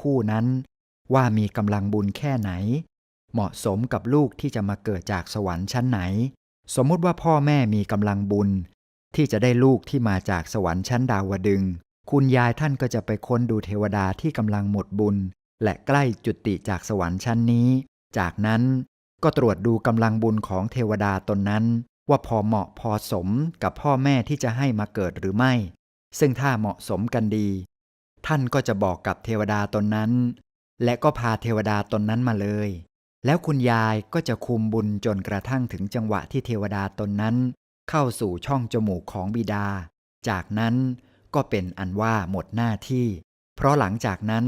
คู่นั้น ว่ามีกำลังบุญแค่ไหน เหมาะสมกับลูกที่จะมาเกิดจากสวรรค์ชั้นไหน สมมุติว่าพ่อแม่มีกำลังบุญ ที่จะได้ลูกที่มาจากสวรรค์ชั้นดาวดึง คุณยายท่านก็จะไปค้นดูเทวดาที่กำลังหมดบุญ และใกล้จุติจากสวรรค์ชั้นนี้ จากนั้นก็ตรวจดูกำลังบุญของเทวดาตนนั้น ว่าพอเหมาะพอสมกับพ่อแม่ที่จะให้มาเกิดหรือไม่ ซึ่งถ้าเหมาะสมกันดี ท่านก็จะบอกกับเทวดาตนนั้น และก็พาเทวดาตนนั้นมาเลย แล้วคุณยายก็จะคุมบุญจนกระทั่งถึงจังหวะที่เทวดาตนนั้น เข้าสู่ช่องจมูกของบิดา จากนั้นก็เป็นอันว่าหมดหน้าที่ เพราะหลังจากนั้น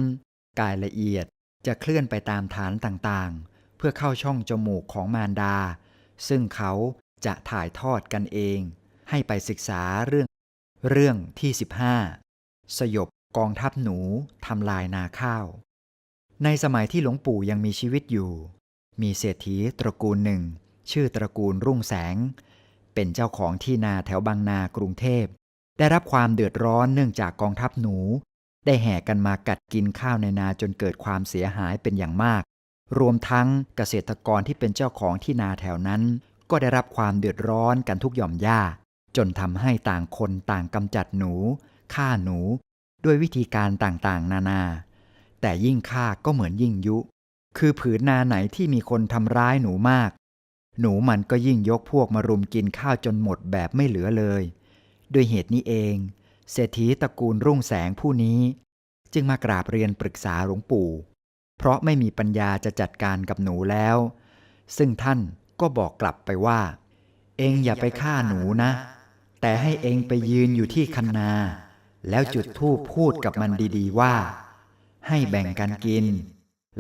กายละเอียดจะเคลื่อนไปตามฐานต่างๆ เพื่อเข้าช่องจมูกของมารดา ซึ่งเขาจะถ่ายทอดกันเอง ให้ไปศึกษาเรื่อง เรื่องที่ 15 สยบ กองทัพหนูทำลายนาข้าว ในสมัยที่หลวงปู่ยังมีชีวิตอยู่ มีเศรษฐีตระกูลหนึ่ง ชื่อตระกูลรุ่งแสง เป็นเจ้าของที่นาแถวบางนากรุงเทพ ได้รับความเดือดร้อนเนื่องจากกองทัพหนู ได้แห่กันมากัดกินข้าวในนาจนเกิดความเสียหายเป็นอย่างมาก รวมทั้งเกษตรกรที่เป็นเจ้าของที่นาแถวนั้น ก็ได้รับความเดือดร้อนกันทุกหย่อมหญ้า จนทำให้ต่างคนต่างกำจัดหนูฆ่าหนู ด้วยวิธีการต่างๆ นานา แต่ยิ่งฆ่าก็เหมือนยิ่งยุ คือผืนนาไหนที่มีคนทำร้ายหนูมาก หนูมันก็ยิ่งยกพวกมารุมกินข้าวจนหมดแบบไม่เหลือเลย ด้วยเหตุนี้เอง เศรษฐีตระกูลรุ่งแสงผู้นี้ จึงมากราบเรียนปรึกษาหลวงปู่ เพราะไม่มีปัญญาจะจัดการกับหนูแล้ว ซึ่งท่านก็บอกกลับไปว่า เองอย่าไปฆ่าหนูนะ แต่ให้เองไปยืนอยู่ที่คันนา แล้วจุดธูปพูดกับมันดีๆว่า ให้แบ่งกันกิน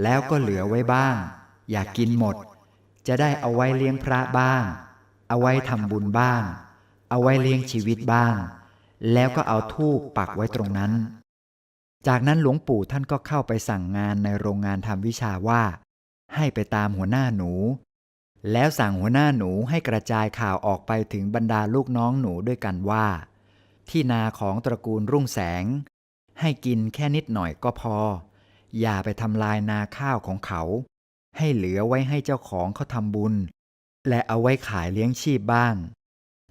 แล้วก็เหลือไว้บ้าง อย่ากกินหมด จะได้เอาไว้เลี้ยงพระบ้าง เอาไว้ทำบุญบ้าง เอาไว้เลี้ยงชีวิตบ้าง แล้วก็เอาธูปปักไว้ตรงนั้น จากนั้นหลวงปู่ท่านก็เข้าไปสั่งงานในโรงงานทำวิชาว่า ให้ไปตามหัวหน้าหนู แล้วสั่งหัวหน้าหนูให้กระจายข่าวออกไปถึงบรรดาลูกน้องหนูด้วยกันว่า ที่นาของตระกูลรุ่งแสง ให้กินแค่นิดหน่อยก็พอ อย่าไปทำลายนาข้าวของเขา ให้เหลือไว้ให้เจ้าของเขาทำบุญ และเอาไว้ขายเลี้ยงชีพบ้าง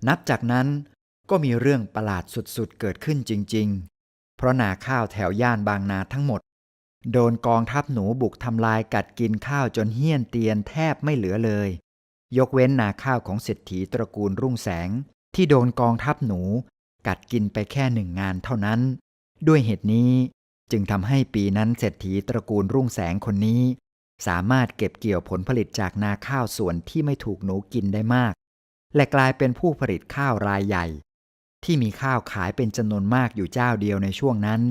นับจากนั้นก็มีเรื่องประหลาดสุดๆเกิดขึ้นจริง ๆ เพราะนาข้าวแถวย่านบางนาทั้งหมด โดนกองทัพหนูบุกทำลายกัดกินข้าวจนเหี้ยนเตียนแทบไม่เหลือเลย ยกเว้นนาข้าวของเศรษฐีตระกูลรุ่งแสงที่โดนกองทัพหนู กัดกินไปแค่หนึ่งงานเท่านั้น ด้วยเหตุนี้จึงทำให้ปีนั้นเศรษฐีตระกูลรุ่งแสงคนนี้ สามารถเก็บเกี่ยวผลผลิตจากนาข้าวส่วนที่ไม่ถูกหนูกินได้มาก และกลายเป็นผู้ผลิตข้าวรายใหญ่ ที่มีข้าวขายเป็นจำนวนมากอยู่เจ้าเดียวในช่วงนั้น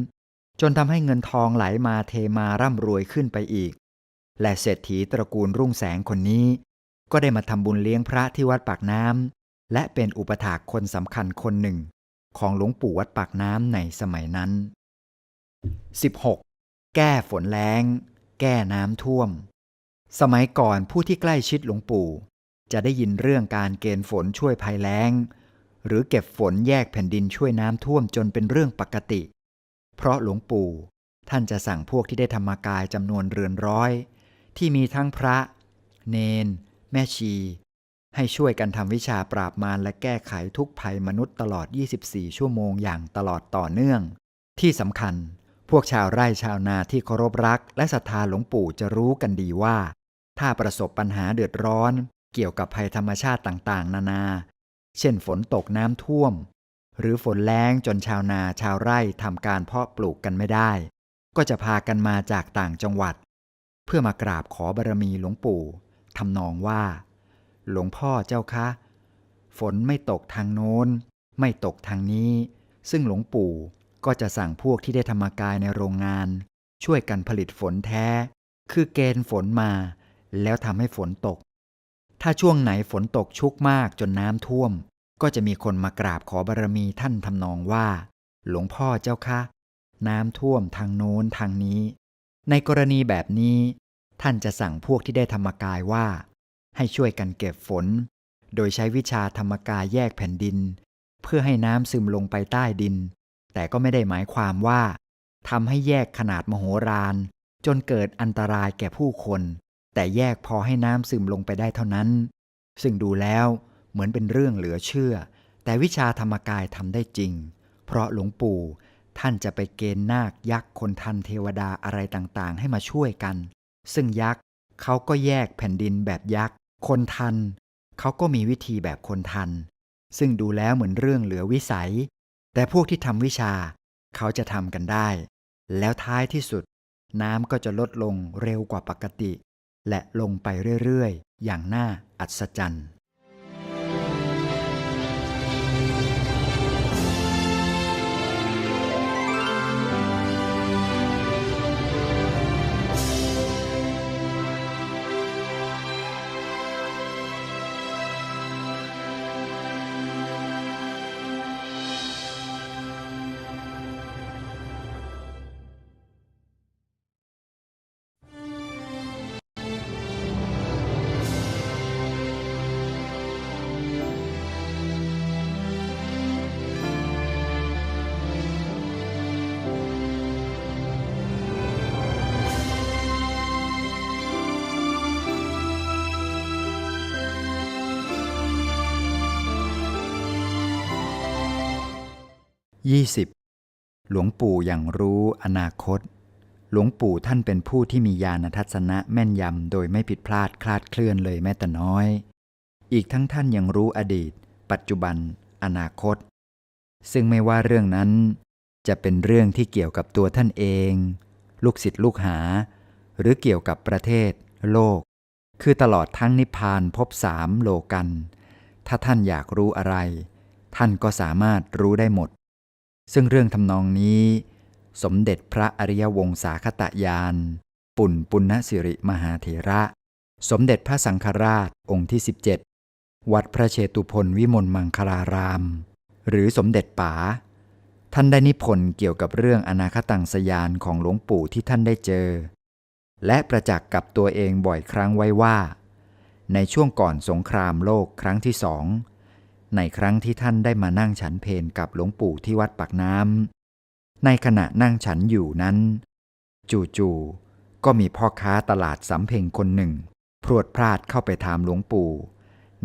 จนทำให้เงินทองไหลมาเทมาร่ำรวยขึ้นไปอีก และเศรษฐีตระกูลรุ่งแสงคนนี้ ก็ได้มาทำบุญเลี้ยงพระที่วัดปากน้ำและเป็นอุปถากคนสำคัญคนหนึ่ง ของหลวงปู่วัดปากน้ำในสมัยนั้น 16. แก้ฝนแล้ง แก้น้ำท่วม สมัยก่อนผู้ที่ใกล้ชิดหลวงปู่ จะได้ยินเรื่องการเกณฑ์ฝนช่วยภัยแล้ง หรือเก็บฝนแยกแผ่นดินช่วยน้ำท่วมจนเป็นเรื่องปกติ เพราะหลวงปู่ท่านจะสั่งพวกที่ได้ธรรมกายจำนวนเรือนร้อย ที่มีทั้งพระ เนน แม่ชี ให้ช่วยกันทำวิชาปราบมารและแก้ไขทุกภัยมนุษย์ตลอด 24 ชั่วโมงอย่างตลอดต่อเนื่อง ที่สำคัญ พวกชาวไร่ชาวนาที่เคารพรัก และศรัทธาหลวงปู่จะรู้กันดีว่า ถ้าประสบปัญหาเดือดร้อน เกี่ยวกับภัยธรรมชาติต่างๆ นานา เช่นฝนตกน้ำท่วม หรือฝนแล้งจนชาวนาชาวไร่ทำการเพาะปลูกกันไม่ได้ ก็จะพากันมาจากต่างจังหวัด เพื่อมากราบขอบารมีหลวงปู่ทำนองว่า หลวงพ่อเจ้าคะ ฝนไม่ตกทางโน้น ไม่ตกทางนี้ ซึ่งหลวงปู่ก็จะสั่งพวกที่ได้ธรรมกายในโรงงาน ช่วยกันผลิตฝนแท้ คือเกณฑ์ฝนมา แล้วทำให้ฝนตก ถ้าช่วงไหนฝนตกชุกมากจนน้ำท่วม ก็จะมีคนมากราบขอบารมีท่านทำนองว่า หลวงพ่อเจ้าคะ น้ำท่วมทางโน้นทางนี้ ในกรณีแบบนี้ ท่านจะสั่งพวกที่ได้ธรรมกายว่า ให้ช่วยกันเก็บฝน โดยใช้วิชาธรรมกายแยกแผ่นดิน เพื่อให้น้ำซึมลงไปใต้ดิน แต่ก็ไม่ได้หมายความว่าทำให้แยกขนาดมโหฬารจนเกิดอันตรายแก่ผู้คน แต่แยกพอให้น้ำซึมลงไปได้เท่านั้น ซึ่งดูแล้วเหมือนเป็นเรื่องเหลือเชื่อ แต่วิชาธรรมกายทำได้จริง เพราะหลวงปู่ท่านจะไปเกณฑ์นาคยักษ์คนทันเทวดาอะไรต่างๆ ให้มาช่วยกัน ซึ่งยักษ์เขาก็แยกแผ่นดินแบบยักษ์ คนทันเขาก็มีวิธีแบบคนทัน ซึ่งดูแล้วเหมือนเรื่องเหลือวิสัย แต่พวกที่ทำวิชาเขาจะทำกันได้ แล้วท้ายที่สุด น้ำก็จะลดลงเร็วกว่าปกติ และลงไปเรื่อย ๆ อย่างน่าอัศจรรย์ 20. หลวงปู่อย่างรู้อนาคต หลวงปู่ท่านเป็นผู้ที่มีญาณทัศนะแม่นยำโดยไม่ผิดพลาดคลาดเคลื่อนเลยแม้แต่น้อย อีกทั้งท่านยังรู้อดีต ปัจจุบัน อนาคต ซึ่งไม่ว่าเรื่องนั้น จะเป็นเรื่องที่เกี่ยวกับตัวท่านเอง ลูกศิษย์ลูกหา หรือเกี่ยวกับประเทศ โลก คือตลอดทั้งนิพพานพบสามโลกัน ถ้าท่านอยากรู้อะไร ท่านก็สามารถรู้ได้หมด ซึ่งเรื่องทำนองนี้ สมเด็จพระอริยวงศาคตยาน ปุ่นปุณณสิริมหาเถระ สมเด็จพระสังฆราชองค์ที่ 17 วัดพระเชตุพนวิมลมังคลาราม หรือสมเด็จป๋าท่านได้นิพนธ์เกี่ยวกับเรื่องอนาคตังสยานของหลวงปู่ที่ท่านได้เจอ และประจักษ์กับตัวเองบ่อยครั้งไว้ว่า ในช่วงก่อนสงครามโลกครั้งที่สอง ในครั้งที่ท่านได้มานั่งฉันเพนกับหลวงปู่ที่วัดปากน้ำ ในขณะนั่งฉันอยู่นั้น จู่ๆก็มีพ่อค้าตลาดสำเพ็งคนหนึ่ง พรวดพลาดเข้าไปถามหลวงปู่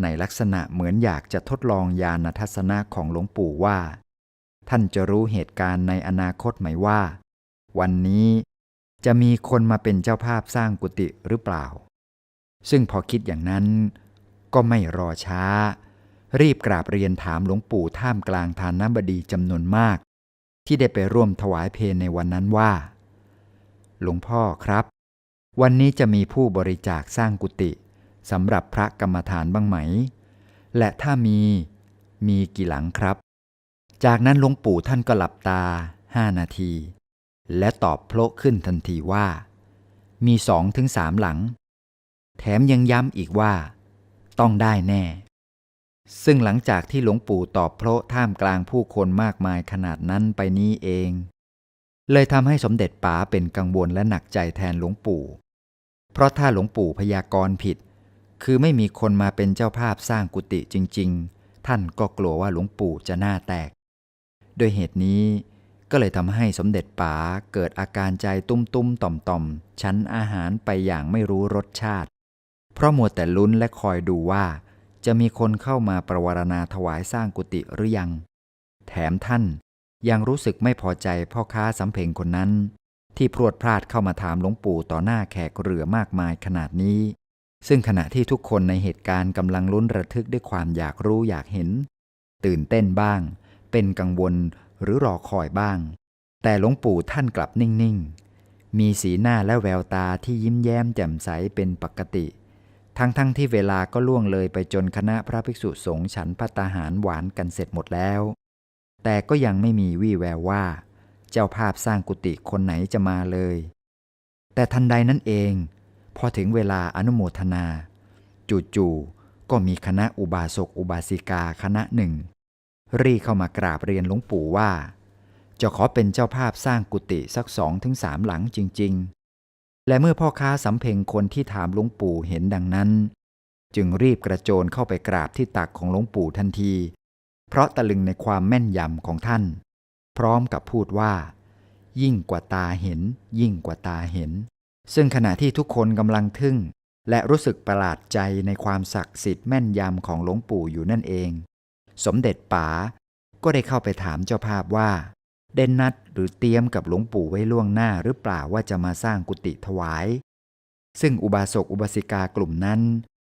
ในลักษณะเหมือนอยากจะทดลองญาณทัศนะของหลวงปู่ว่า ท่านจะรู้เหตุการณ์ในอนาคตไหมว่า วันนี้จะมีคนมาเป็นเจ้าภาพสร้างกุฏิหรือเปล่า ซึ่งพอคิดอย่างนั้น ก็ไม่รอช้า รีบกราบเรียนถามหลวงปู่ท่ามกลางทานน้ำบดีจำนวนมาก ที่ได้ไปร่วมถวายเพลในวันนั้นว่า หลวงพ่อครับ วันนี้จะมีผู้บริจาคสร้างกุฏิสำหรับพระกรรมฐานบ้างไหม และถ้ามีมีกี่หลังครับ จากนั้นหลวงปู่ท่านก็หลับตาห้านาที และตอบโพละขึ้นทันทีว่า มีสองถึงสามหลัง แถมยังย้ำอีกว่า ต้องได้แน่ ซึ่งหลังจากที่หลวงปู่ตอบโพละท่ามกลางผู้คนมากมายขนาดนั้นไปนี้เอง เลยทำให้สมเด็จป๋าเป็นกังวลและหนักใจแทนหลวงปู่ เพราะถ้าหลวงปู่พยากรณ์ผิด คือไม่มีคนมาเป็นเจ้าภาพสร้างกุฏิจริง ๆ ท่านก็กลัวว่าหลวงปู่จะหน้าแตก โดยเหตุนี้ก็เลยทำให้สมเด็จป๋าเกิดอาการใจตุ้มๆต่อมๆชั้นอาหารไปอย่างไม่รู้รสชาติ เพราะมัวแต่ลุ้นและคอยดูว่า จะมีคนเข้ามาประวารณาถวายสร้างกุฏิหรือยัง แถมท่านยังรู้สึกไม่พอใจพ่อค้าสำเพ็งคนนั้น ที่พรวดพลาดเข้ามาถามหลวงปู่ต่อหน้าแขกเรือมากมายขนาดนี้ ซึ่งขณะที่ทุกคนในเหตุการณ์กำลังลุ้นระทึกด้วยความอยากรู้อยากเห็น ตื่นเต้นบ้าง เป็นกังวลหรือรอคอยบ้าง แต่หลวงปู่ท่านกลับนิ่งๆ มีสีหน้าและแววตาที่ยิ้มแย้มแจ่มใสเป็นปกติ ทั้งๆทที่เวลาก็ล่วงเลยไปจนคณะพระภิกษุสงฆ์ฉันพัตาหารหวานกันเสร็จหมดแล้ว แต่ก็ยังไม่มีวี่แววว่า เจ้าภาพสร้างกุฏิคนไหนจะมาเลย แต่ทันใดนั้นเอง พอถึงเวลาอนุโมทนา จู่ๆก็มีคณะอุบาสกอุบาสิกาคณะหนึ่ง รีเข้ามากราบเรียนหลวงปู่ว่า จะขอเป็นเจ้าภาพสร้างกุฏิสักสองถึงสามหลังจริงๆ และเมื่อพ่อค้าสำเพ็งคนที่ถามหลวงปู่เห็นดังนั้น จึงรีบกระโจนเข้าไปกราบที่ตักของหลวงปู่ทันที เพราะตะลึงในความแม่นยำของท่าน พร้อมกับพูดว่า ยิ่งกว่าตาเห็น ยิ่งกว่าตาเห็น ซึ่งขณะที่ทุกคนกำลังทึ่ง และรู้สึกประหลาดใจในความศักดิ์สิทธิ์แม่นยำของหลวงปู่อยู่นั่นเอง สมเด็จป๋าก็ได้เข้าไปถามเจ้าภาพว่า ได้นัดหรือเตรียมกับหลวงปู่ไว้ล่วงหน้าหรือเปล่าว่าจะมาสร้างกุฏิถวาย ซึ่งอุบาสกอุบาสิกากลุ่มนั้น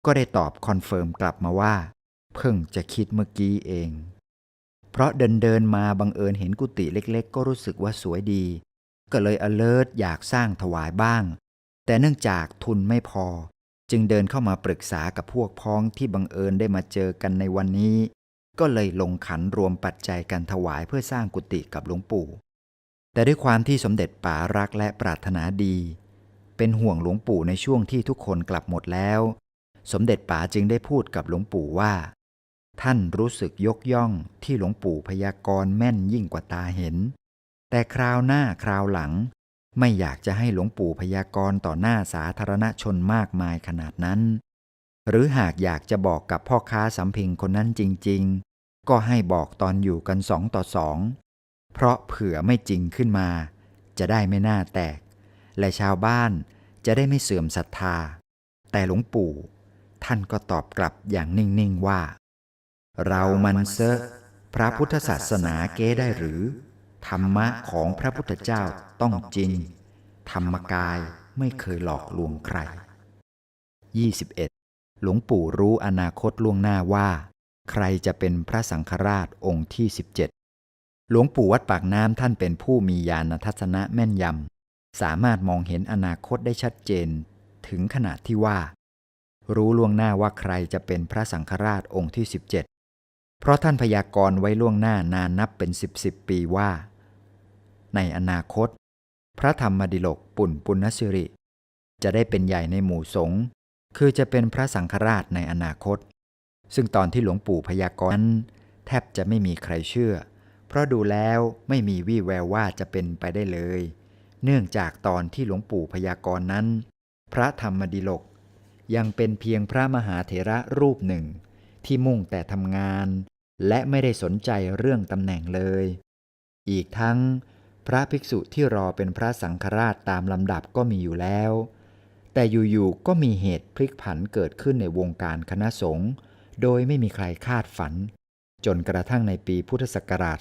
ก็ได้ตอบคอนเฟิร์มกลับมาว่า เพิ่งจะคิดเมื่อกี้เอง เพราะเดินเดินมาบังเอิญเห็นกุฏิเล็ก ๆ ก็รู้สึกว่าสวยดี ก็เลย alert อยากสร้างถวายบ้าง แต่เนื่องจากทุนไม่พอ จึงเดินเข้ามาปรึกษากับพวกพ้องที่บังเอิญได้มาเจอกันในวันนี้ ก็เลยลงขันรวมปัจจัยกันถวายเพื่อสร้างกุฏิกับหลวงปู่ แต่ด้วยความที่สมเด็จป๋ารักและปรารถนาดี เป็นห่วงหลวงปู่ในช่วงที่ทุกคนกลับหมดแล้ว สมเด็จป๋าจึงได้พูดกับหลวงปู่ว่า ท่านรู้สึกยกย่องที่หลวงปู่พยากรณ์แม่นยิ่งกว่าตาเห็น แต่คราวหน้าคราวหลัง ไม่อยากจะให้หลวงปู่พยากรณ์ต่อหน้าสาธารณชนมากมายขนาดนั้น หรือหากอยากจะบอกกับพ่อค้าสำเพ็งคนนั้นจริง ๆ ก็ให้บอกตอนอยู่กันสองต่อสอง เพราะเผื่อไม่จริงขึ้นมา จะได้ไม่น่าแตก และชาวบ้านจะได้ไม่เสื่อมศรัทธา แต่หลวงปู่ ท่านก็ตอบกลับอย่างนิ่ง ๆ ว่า เรามันเซอะพระพุทธศาสนาเก้ได้หรือ ธรรมะของพระพุทธเจ้าต้องจริง ธรรมกายไม่เคยหลอกลวงใคร 21. หลวงปู่รู้อนาคตล่วงหน้าว่า ใครจะเป็นพระสังฆราชองค์ที่ 17 หลวงปู่วัดปากน้ำท่านเป็นผู้มีญาณทัศนะแม่นยำ สามารถมองเห็นอนาคตได้ชัดเจน ถึงขนาดที่ว่า รู้ล่วงหน้าว่าใครจะเป็นพระสังฆราชองค์ที่ 17 เพราะท่านพยากรณ์ไว้ล่วงหน้านานนับเป็นสิบสิบปีว่า ในอนาคต พระธรรมดิลกปุ่นปุณณสิริ จะได้เป็นใหญ่ในหมู่สงฆ์คือจะเป็นพระสังฆราชในอนาคต ซึ่งตอนที่หลวงปู่พยากรณ์นั้นแทบจะไม่มีใครเชื่อ เพราะดูแล้วไม่มีวี่แววว่าจะเป็นไปได้เลย เนื่องจากตอนที่หลวงปู่พยากรณ์นั้น พระธรรมดิลก ยังเป็นเพียงพระมหาเถระรูปหนึ่ง ที่มุ่งแต่ทำงาน และไม่ได้สนใจเรื่องตำแหน่งเลย อีกทั้ง พระภิกษุที่รอเป็นพระสังฆราชตามลำดับก็มีอยู่แล้ว แต่อยู่ๆก็มีเหตุพลิกผันเกิดขึ้นในวงการคณะสงฆ์ โดยไม่มีใครคาดฝัน จนกระทั่งในปีพุทธศักราช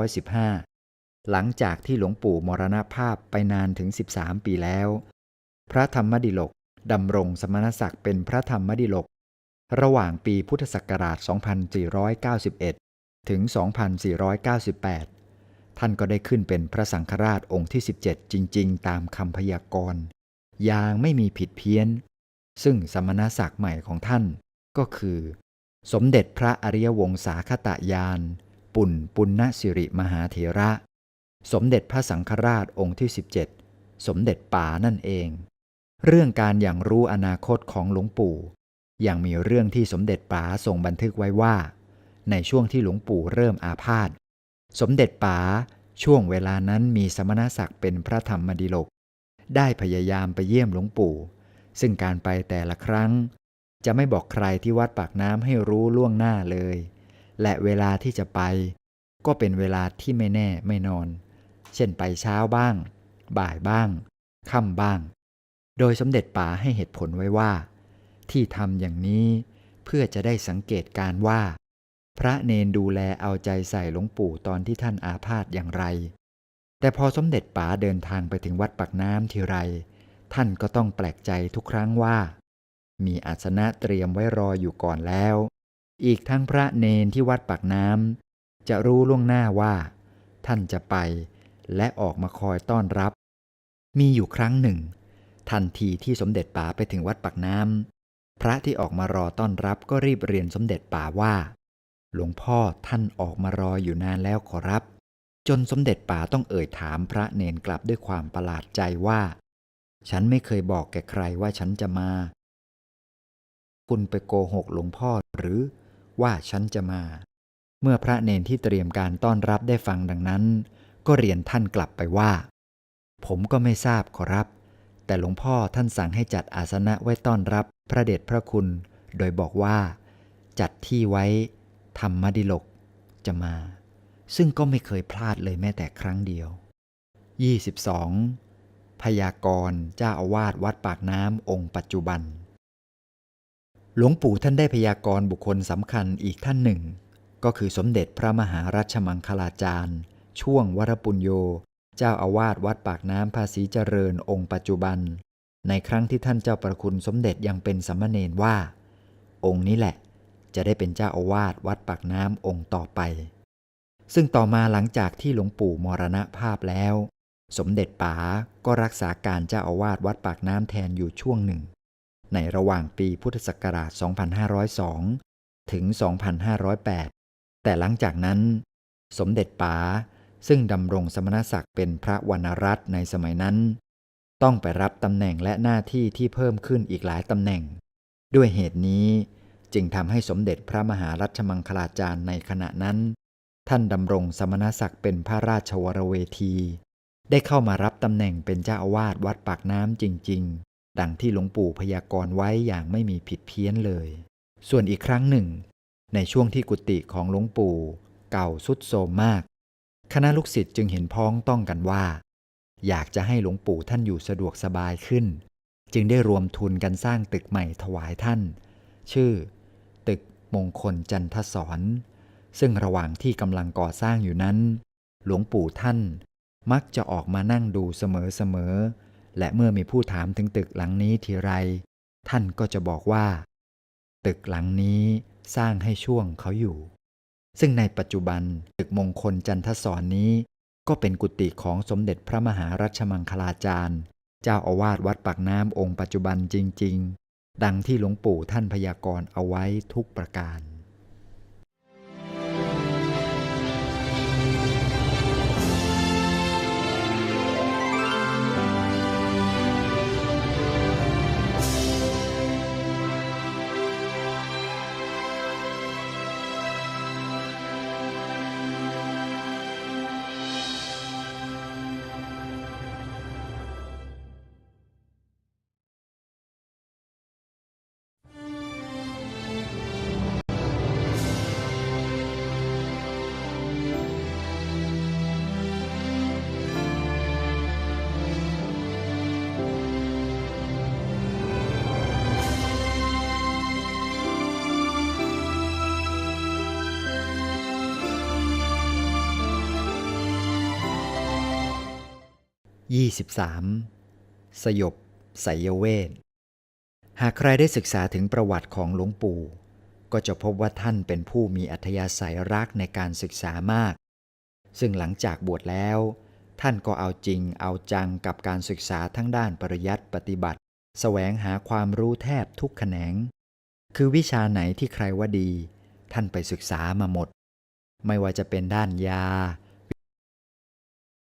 2515 หลังจากที่หลวงปู่มรณภาพไปนานถึง 13 ปีแล้ว พระธรรมดิลกดำรงสมณศักดิ์เป็นพระธรรมดิลก ระหว่างปีพุทธศักราช 2491 ถึง 2498 ท่านก็ได้ขึ้นเป็นพระสังฆราชองค์ที่ 17 จริง ๆ ตามคำพยากรณ์อย่างไม่มีผิดเพี้ยน ซึ่งสมณศักดิ์ใหม่ของท่าน ก็คือ สมเด็จพระอริยวงศาคตยาน ปุ่นปุณณสิริมหาเถระ สมเด็จพระสังฆราชองค์ที่ 17 สมเด็จป่านั่นเอง เรื่องการอย่างรู้อนาคตของหลวงปู่ อยังมีเรื่องที่สมเด็จป๋าทรงบันทึกไว้ว่า ในช่วงที่หลวงปู่เริ่มอาพาธสมเด็จป๋าช่วงเวลานั้นมีสมณศักดิ์เป็นพระธรรมดิลก ได้พยายามไปเยี่ยมหลวงปู่ ซึ่งการไปแต่ละครั้ง จะไม่บอกใครที่วัดปากน้ำให้รู้ล่วงหน้าเลย และเวลาที่จะไป ก็เป็นเวลาที่ไม่แน่ไม่นอน เช่นไปเช้าบ้าง บ่ายบ้าง ค่ำบ้าง โดยสมเด็จป๋าให้เหตุผลไว้ว่า ที่ทำอย่างนี้เพื่อจะได้สังเกตการว่า พระเนนดูแลเอาใจใส่หลวงปู่ตอนที่ท่านอาพาธอย่างไร แต่พอสมเด็จป๋าเดินทางไปถึงวัดปากน้ำทีไร ท่านก็ต้องแปลกใจทุกครั้งว่า มีอาสนะเตรียมไว้รออยู่ก่อนแล้ว อีกทั้งพระเนนที่วัดปากน้ำจะรู้ล่วงหน้าว่า ท่านจะไป และออกมาคอยต้อนรับ มีอยู่ครั้งหนึ่ง ทันทีที่สมเด็จป๋าไปถึงวัดปากน้ำพระที่ออกมารอต้อนรับก็รีบเรียนสมเด็จป๋าว่า หลวงพ่อท่านออกมารออยู่นานแล้วขอรับ จนสมเด็จป๋าต้องเอ่ยถามพระเนนกลับด้วยความประหลาดใจว่าฉันไม่เคยบอกแก่ใครว่าฉันจะมา คุณไปโกหกหลวงพ่อหรือว่าฉันจะมา เมื่อพระเนนที่เตรียมการต้อนรับได้ฟังดังนั้น ก็เรียนท่านกลับไปว่า ผมก็ไม่ทราบขอรับ แต่หลวงพ่อท่านสั่งให้จัดอาสนะไว้ต้อนรับพระเดชพระคุณ โดยบอกว่า จัดที่ไว้ธรรมดิลกจะมา ซึ่งก็ไม่เคยพลาดเลยแม้แต่ครั้งเดียว 22. พยากรณ์เจ้าอาวาสวัดปากน้ำองค์ปัจจุบัน หลวงปู่ท่านได้พยากรณ์บุคคลสำคัญอีกท่านหนึ่ง ก็คือสมเด็จพระมหารัชมังคลาจารย์ ช่วงวรปุญโย เจ้าอาวาสวัดปากน้ำภาษีเจริญองค์ปัจจุบัน ในครั้งที่ท่านเจ้าประคุณสมเด็จยังเป็นสมมเนนว่า องค์นี้แหละ จะได้เป็นเจ้าอาวาสวัดปากน้ำองค์ต่อไป ซึ่งต่อมาหลังจากที่หลวงปู่มรณภาพแล้ว สมเด็จป๋าก็รักษาการเจ้าอาวาสวัดปากน้ำแทนอยู่ช่วงหนึ่ง ในระหว่างปีพุทธศักราช 2502 ถึง 2508 แต่หลังจากนั้น สมเด็จป๋าซึ่งดำรงสมณศักดิ์เป็นพระวรรณรัตน์ในสมัยนั้น ต้องไปรับตำแหน่งและหน้าที่ที่เพิ่มขึ้นอีกหลายตำแหน่ง ด้วยเหตุนี้จึงทำให้สมเด็จพระมหารัชมังคลาจารย์ในขณะนั้น ท่านดำรงสมณศักดิ์เป็นพระราชวรเวที ได้เข้ามารับตำแหน่งเป็นเจ้าอาวาสวัดปากน้ำจริง ดังที่หลวงปู่พยากรณ์ไว้อย่างไม่มีผิดเพี้ยนเลย ส่วนอีกครั้งหนึ่ง ในช่วงที่กุฏิของหลวงปู่ เก่าสุดโทมมาก คณะลูกศิษย์จึงเห็นพ้องต้องกันว่า อยากจะให้หลวงปู่ท่านอยู่สะดวกสบายขึ้น จึงได้รวมทุนกันสร้างตึกใหม่ถวายท่าน ชื่อ ตึกมงคลจันทศรซึ่งระหว่างที่กำลังก่อสร้างอยู่นั้น หลวงปู่ท่านมักจะออกมานั่งดูเสมอๆ และเมื่อมีผู้ถามถึงตึกหลังนี้ทีไร ท่านก็จะบอกว่า ตึกหลังนี้สร้างให้ช่วงเขาอยู่ ซึ่งในปัจจุบันตึกมงคลจันทศรนี้ ก็เป็นกุฏิของสมเด็จพระมหารัชมังคลาจารย์ เจ้าอาวาสวัดปากน้ำองค์ปัจจุบันจริง ๆ ดังที่หลวงปู่ท่านพยากรณ์เอาไว้ทุกประการ 23. สยบไสยเวทหากใครได้ศึกษาถึงประวัติของหลวงปู่ ก็จะพบว่าท่านเป็นผู้มีอัธยาศัยรักในการศึกษามาก ซึ่งหลังจากบวชแล้ว ท่านก็เอาจริงเอาจังกับการศึกษาทั้งด้านปริยัติปฏิบัติแสวงหาความรู้แทบทุกแขนง คือวิชาไหนที่ใครว่าดี ท่านไปศึกษามาหมด ไม่ว่าจะเป็นด้านยา